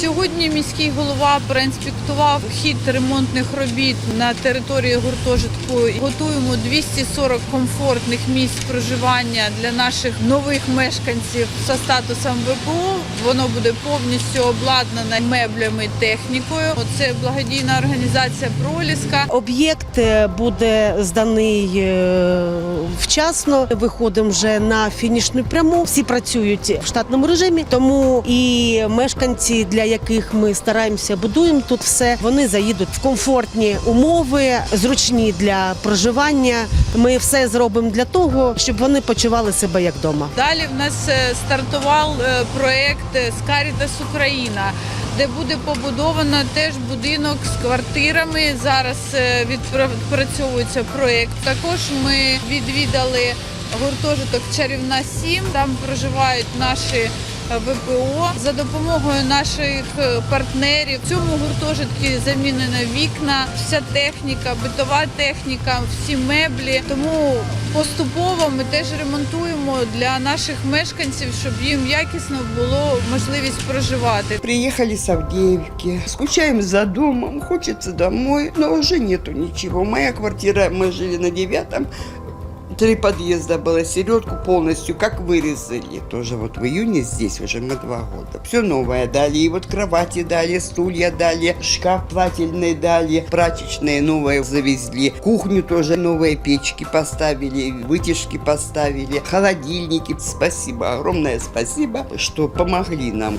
Сьогодні міський голова проінспектував хід ремонтних робіт на території гуртожитку. Готуємо 240 комфортних місць проживання для наших нових мешканців за статусом ВПО. Воно буде повністю обладнане меблями, технікою. Це благодійна організація Проліска. Об'єкт е, буде зданий е, вчасно. Виходимо вже на фінішну пряму. Всі працюють в штатному режимі, тому і мешканці, для яких ми стараємося будуємо тут все, вони заїдуть в комфортні умови, зручні для проживання. Ми все зробимо для того, щоб вони почували себе як вдома. Далі в нас е, стартував е, проект е, Скарітас Україна, де буде побудовано теж будинок з квартирами. Зараз е, відпрацьовується проект. Також ми відвідали гуртожиток Чарівна 7. Там проживають наші е, ВПО за допомогою наших е, партнерів. В цьому гуртожитку замінено вікна, вся техніка, битова техніка, всі меблі. Тому поступово ми теж ремонтуємо для наших мешканців, щоб їм якісно було можливість проживати. Приехали с Авдеевки, скучаем за домом, хочется домой, но уже нету ничего. Моя квартира, мы жили на девятом, три подъезда было, середку полностью как вырезали. Тоже вот в июне здесь уже мы два года. Все новое дали, и вот кровати дали, стулья дали, шкаф плательный дали, прачечные новые завезли, кухню тоже новые печки поставили, вытяжки поставили, холодильники. Спасибо, огромное спасибо, что помогли нам.